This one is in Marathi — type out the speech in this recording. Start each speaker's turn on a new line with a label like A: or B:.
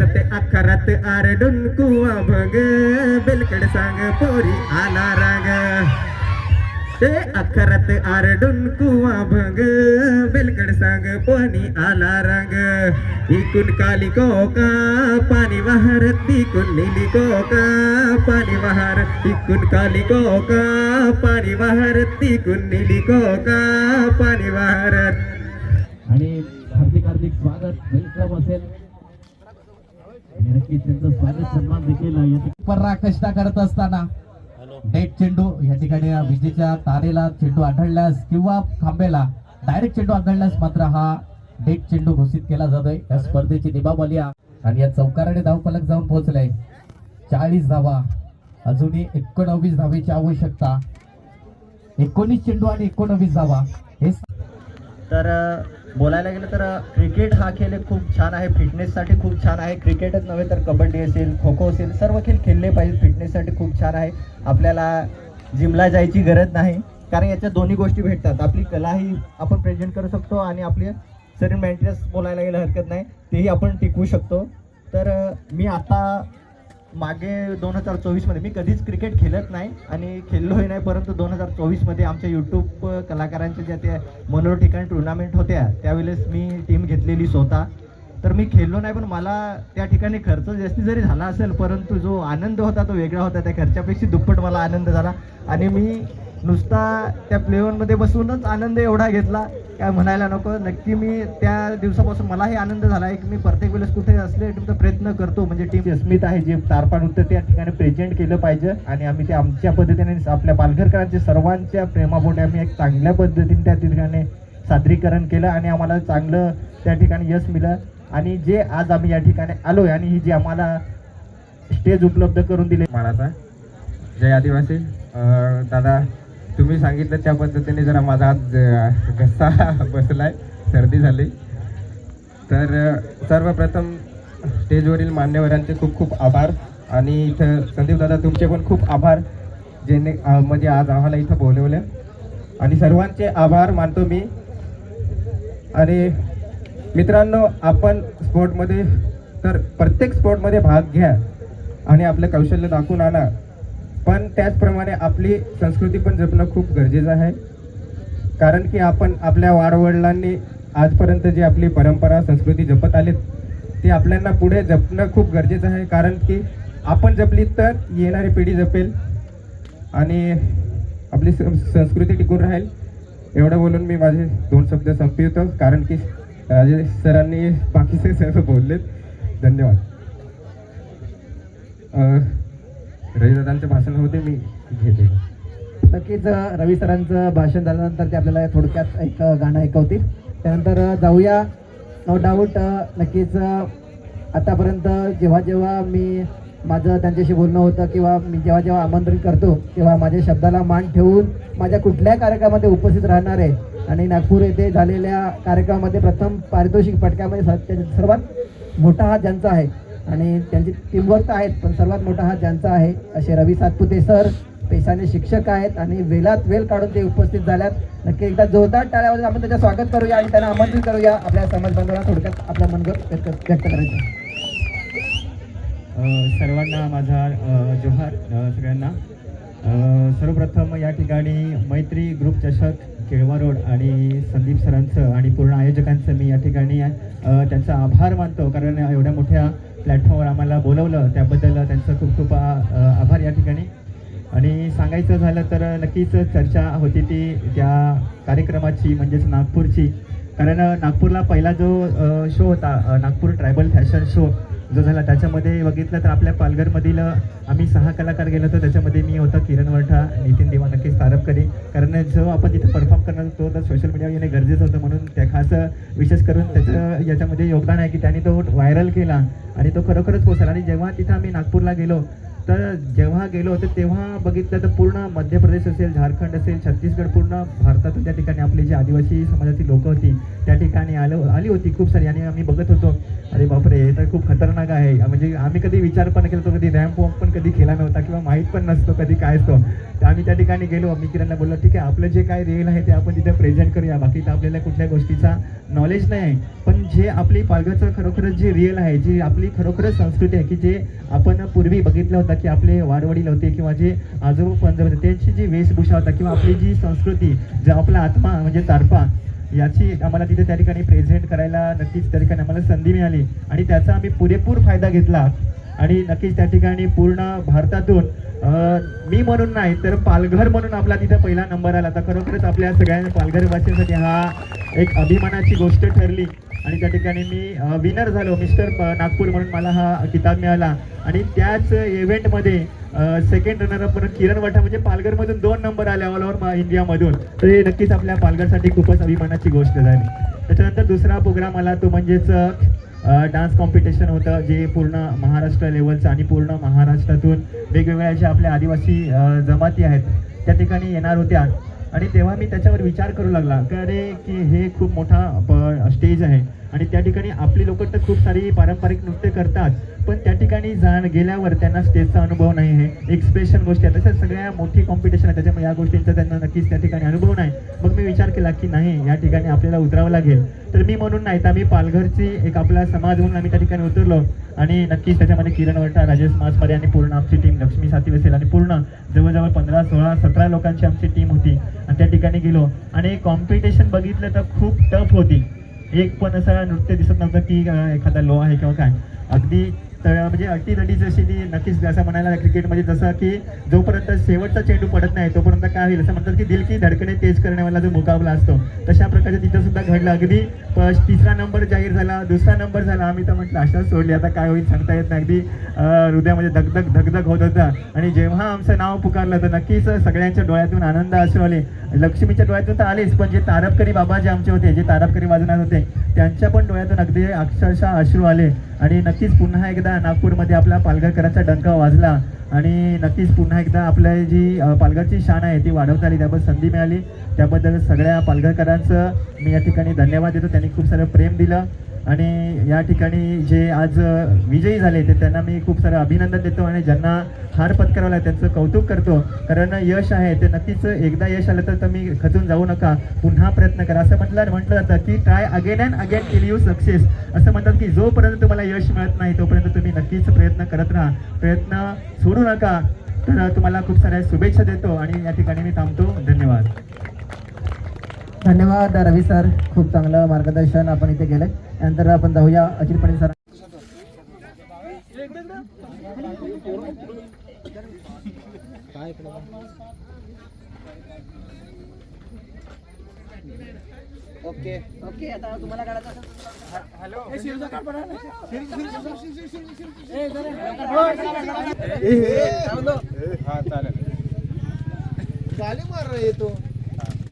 A: ते अखरात आरडून कुवा भग बेलकड सांग पोरी आला राग. ते अखरात आरडून कुवा भग बेलकड सांग पोनी आला रंग. इकून काली कोका पाणी वाहर तिकून निली कोका पाणी वाहर इकून काली कोका पाणी वाहर तिकून निली कोका पाणी वाहर.
B: आणि हार्दिक हार्दिक स्वागत वेलकम असेल. त्यांचं स्वागत सन्मान देखील पराकाष्ठा करत असताना डेट चेंडू या ठिकाणी विजेच्या तारेला चेंडू आढळल्यास किंवा खांब्याला डायरेक्ट चेंडू आढळल्यास मात्र हा डेट चेंडू घोषित केला जातोय. या स्पर्धेची निभावली आहे आणि या चौकाराने धावफलक जाऊन पोहोचलाय चाळीस धावा अजूनही एकोणवीस धावेची आवश्यकता. एकोणीस चेंडू आणि एकोणवीस धावा हे
C: तर बोलायला गेलं तर क्रिकेट हा खेळ खूप छान आहे. फिटनेससाठी खूप छान आहे. क्रिकेटच नव्हे तर कबड्डी असेल खो खो असेल सर्व खेळ खेळले पाहिजे फिटनेससाठी खूप छान आहे. आपल्याला जिमला जायची गरज नाही. कारण याच्या दोन्ही गोष्टी भेटतात. आपली कलाही आपण प्रेझेंट करू शकतो आणि आपले शरीर मेंटेनन्स बोलायला गेलं हरकत नाही. तेही आपण टिकवू शकतो. तर मी आता मागे दोन हजार चोवीसमध्ये मी कधीच क्रिकेट खेळत नाही आणि खेळलोही नाही परंतु दोन हजार चोवीसमध्ये आमच्या यूट्यूब कलाकारांच्या ज्या त्या मनोर ठिकाणी टुर्नामेंट होत्या त्यावेळेस मी टीम घेतलेली स्वतः. तर मी खेळलो नाही पण मला त्या ठिकाणी खर्च जास्ती जरी झाला असेल परंतु जो आनंद होता तो वेगळा होता. त्या खर्चापेक्षा दुप्पट मला आनंद झाला. आणि मी नुसता त्या प्लेवनमध्ये बसूनच आनंद एवढा घेतला. काय म्हणायला नको. नक्की मी त्या दिवसापासून मलाही आनंद झाला. आहे की मी प्रत्येक वेळेस कुठे असले तुमचा प्रयत्न करतो. म्हणजे टीम अस्मित आहे जे तारपा नृत्य त्या ठिकाणी प्रेझेंट केलं पाहिजे. आणि आम्ही ते आमच्या पद्धतीने आपल्या पालघरकरांच्या सर्वांच्या प्रेमापोटी आम्ही एक चांगल्या पद्धतीने त्या ठिकाणी सादरीकरण केलं. आणि आम्हाला चांगलं त्या ठिकाणी यश मिळालं. आणि जे आज आम्ही या ठिकाणी आलोय आणि ही जी आम्हाला स्टेज उपलब्ध करून दिले.
A: मानाचा जय आदिवासी. दादा तुम्ही सांगितलं त्या पद्धतीने जरा माझा आज घस्सा घसा बसलाय सर्दी झाली. तर सर्वप्रथम स्टेजवरील मान्यवरांचे खूप खूप आभार. आणि इथं संदीप दादा तुमचे पण खूप आभार जेणे म्हणजे आज आम्हाला इथं बोलवलं. आणि सर्वांचे आभार मानतो मी. आणि मित्रांनो आपण स्पोर्टमध्ये तर प्रत्येक स्पोर्टमध्ये भाग घ्या आणि आपलं कौशल्य दाखवून आणा. पण त्याचप्रमाणे आपली संस्कृती पण जपणं खूप गरजेचं आहे. कारण की आपण आपल्या वाडवडिलांनी आजपर्यंत जी आपली परंपरा संस्कृती जपत आलीत ती आपल्याला पुढे जपणं खूप गरजेचं आहे. कारण की आपण जपली तर येणारी पिढी जपेल आणि आपली सं- संस्कृती टिकून राहील. एवढं बोलून मी माझे दोन शब्द संपवितो. कारण की राजेश सरांनी बाकीचे सर्व बोललेत. धन्यवाद. अं, भाषण होते मी घेते.
C: नक्कीच रवी सरांचं भाषण झाल्यानंतर ते आपल्याला थोडक्यात एक गाणं ऐकवतील. त्यानंतर जाऊया. नो डाऊट नक्कीच आतापर्यंत जेव्हा जेव्हा मी माझं त्यांच्याशी बोलणं होतं किंवा मी जेव्हा जेव्हा आमंत्रित करतो तेव्हा माझ्या शब्दाला मान ठेवून माझ्या कुठल्याही कार्यक्रमामध्ये उपस्थित राहणार आहे. आणि नागपूर येथे झालेल्या कार्यक्रमामध्ये प्रथम पारितोषिक फटक्यामध्ये सर्वात मोठा हात ज्यांचा आहे आणि त्यांची टीमवर्क तर आहेत पण सर्वात मोठा हात ज्यांचा आहे असे रवी सातपुते सर पेशाने शिक्षक आहेत आणि वेलात वेल काढून ते उपस्थित झाल्यात. नक्की एकदा जोरदार टाळ्यावर आपण त्याचं स्वागत करूया आणि त्यांना आमंत्रित करूया. आपल्या समाज बांधवांना थोडक्यात आपलं मनगत व्यक्त व्यक्त करायचं
D: सर्वांना माझा जोहार सगळ्यांना. सर्वप्रथम या ठिकाणी मैत्री ग्रुप चषक केळवा रोड आणि संदीप सरांचं आणि पूर्ण आयोजकांचं मी या ठिकाणी त्यांचा आभार मानतो. कारण एवढ्या मोठ्या प्लॅटफॉर्मवर आम्हाला बोलवलं त्याबद्दल त्यांचं खूप खूप आभार या ठिकाणी. आणि सांगायचं झालं तर नक्कीच चर्चा होती ती त्या कार्यक्रमाची म्हणजेच नागपूरची. कारण नागपूरला पहिला जो शो होता नागपूर ट्रायबल फॅशन शो जो झाला त्याच्यामध्ये बघितलं तर आपल्या पालघरमधील आम्ही सहा कलाकार गेलो होतो. त्याच्यामध्ये मी होतो किरण वरठा नितीन देवा नक्कीच तारपकरी कारण जो आपण तिथे परफॉर्म करणार होतो तर सोशल मीडियावर येणे गरजेचं होतं. म्हणून त्या खास विशेष करून त्याचं याच्यामध्ये योगदान आहे की त्यांनी तो व्हायरल केला आणि तो खरोखरच पोचला आणि जेव्हा तिथं आम्ही नागपूरला गेलो तर जेव्हा गेलो होतो तेव्हा बघितलं तर पूर्ण मध्य प्रदेश असेल झारखंड असेल छत्तीसगड पूर्ण भारतातून त्या ठिकाणी आपली जी आदिवासी समाजाची लोकं होती त्या ठिकाणी आलो आली होती खूप सारी. आणि आम्ही बघत होतो अरे बापरे हे तर खूप खतरनाक आहे. म्हणजे आम्ही कधी विचार पण केला तो कधी रॅम्प वॉक पण कधी केला नव्हता किंवा माहीत पण नसतो कधी काय असतो. तर आम्ही त्या ठिकाणी गेलो. मी किरणला बोललो ठीक आहे आपलं जे काय रिअल आहे ते आपण तिथे प्रेझेंट करूया. बाकी तर आपल्याला कुठल्या गोष्टीचा नॉलेज नाही आहे. पण जे आपली पालघरचं खरोखरच जे रिअल आहे जी आपली खरोखरच संस्कृती आहे की जे आपण पूर्वी बघितलं होतं की आपले वाडवडील होते किंवा जे आजोबा पंजोबा होते त्यांची जी वेशभूषा होता किंवा आपली जी संस्कृती जे आपला आत्मा म्हणजे तारपा याची आम्हाला तिथे त्या ठिकाणी प्रेझेंट करायला नक्कीच त्या ठिकाणी आम्हाला संधी मिळाली. आणि त्याचा आम्ही पुरेपूर फायदा घेतला. आणि नक्कीच त्या ठिकाणी पूर्ण भारतातून मी म्हणून नाही तर पालघर म्हणून आपला तिथे पहिला नंबर आला. तर खरोखरच आपल्या सगळ्या पालघर भाषेसाठी हा एक अभिमानाची गोष्ट ठरली. आणि त्या ठिकाणी मी विनर झालो. मिस्टर नागपूर म्हणून मला हा किताब मिळाला. आणि त्याच इव्हेंटमध्ये सेकंड रनरअप म्हणून किरण वाटा म्हणजे पालघरमधून दोन नंबर आले ऑल ओव्हर इंडियामधून. तर हे नक्कीच आपल्या पालघरसाठी खूपच अभिमानाची गोष्ट झाली. त्याच्यानंतर दुसरा प्रोग्राम आला तो म्हणजेच डान्स कॉम्पिटिशन होतं जे पूर्ण महाराष्ट्र लेवलचं आणि पूर्ण महाराष्ट्रातून वेगवेगळ्या ज्या आपल्या आदिवासी जमाती आहेत त्या ठिकाणी येणार होत्या. आणि तेव्हा मी त्याच्यावर विचार करू लागला. की अरे की हे खूप मोठा स्टेज आहे. आणि त्या ठिकाणी आपली लोक तर खूप सारी पारंपरिक नृत्य करतात पण त्या ठिकाणी जाण गेल्यावर त्यांना स्टेजचा अनुभव नाही आहे. एक्सप्रेशन गोष्टी आहे. तशा सगळ्या मोठी कॉम्पिटिशन आहे. त्याच्यामुळे या गोष्टींचा त्यांना नक्कीच त्या ठिकाणी अनुभव नाही. मग मी विचार केला की नाही या ठिकाणी आपल्याला उतरावं लागेल. तर मी म्हणून नाही तर आम्ही पालघरची एक आपला समाज म्हणून आम्ही त्या ठिकाणी उतरलो. आणि नक्कीच त्याच्यामध्ये किरण वटा राजेश मासमारे आणि पूर्ण आमची टीम लक्ष्मी साथी असेल आणि पूर्ण जवळजवळ पंधरा सोळा सतरा लोकांची आमची टीम होती. आणि त्या ठिकाणी गेलो. आणि कॉम्पिटिशन बघितलं तर खूप टफ होती. एक पण असं नृत्य दिसत नव्हतं की एखादा लो आहे किंवा काय. अगदी तर म्हणजे अटीतटी जशी ती नक्कीच असं म्हणायला क्रिकेटमध्ये जसं की जोपर्यंत शेवटचा चेंडू पडत नाही तोपर्यंत काय होईल? असं म्हणतात की दिल की धडकणे तेज करण्यावाला जो मुकाबला असतो तशा प्रकारचे तिथं सुद्धा घडलं. अगदी तिसरा नंबर जाहीर झाला दुसरा नंबर झाला. आम्ही तर म्हटलं अशाच सोडली आता काय होईल सांगता येत नाही. अगदी हृदयामध्ये धगधग धगधग होत होता. आणि जेव्हा आमचं नाव पुकारलं तर नक्कीच सगळ्यांच्या डोळ्यातून आनंद अश्रू आले. लक्ष्मीच्या डोळ्यातून तर आलेच पण जे तारपकरी बाबा जे आमचे होते जे तारपकरी वाजवणार होते त्यांच्या पण डोळ्यातून अगदी अक्षरशः अश्रू आले. आणि नक्कीच पुन्हा एकदा नागपूरमध्ये आपला पालघरकरांचा डंका वाजला. आणि नक्कीच पुन्हा एकदा आपल्या जी पालघरची शान आहे ती वाढवता आली त्याबद्दल संधी मिळाली. त्याबद्दल सगळ्या पालघरकरांचं मी या ठिकाणी धन्यवाद देतो. त्यांनी खूप सारं प्रेम दिलं. आणि या ठिकाणी जे आज विजयी झाले ते त्यांना मी खूप सारं अभिनंदन देतो आणि ज्यांना हार पत्करावला त्यांचं कौतुक करतो. कारण यश आहे ते नक्कीच एकदा यश आलं तर तुम्ही खचून जाऊ नका. पुन्हा प्रयत्न करा. असं म्हटलं म्हटलं जातं की try again and again till you success असं म्हणतात की जोपर्यंत तुम्हाला यश मिळत नाही तोपर्यंत तुम्ही नक्कीच प्रयत्न करत राहा. प्रयत्न सोडू नका. तर तुम्हाला खूप साऱ्या शुभेच्छा देतो आणि या ठिकाणी मी थांबतो. धन्यवाद.
C: धन्यवाद रवी सर. खूप चांगलं मार्गदर्शन आपण इथे केलंय. नंतर आपण जाऊया Ajit Patil sir
E: okay okay आता तुम्हाला काढायचं
A: हा चालेल
E: गाली मार रे तो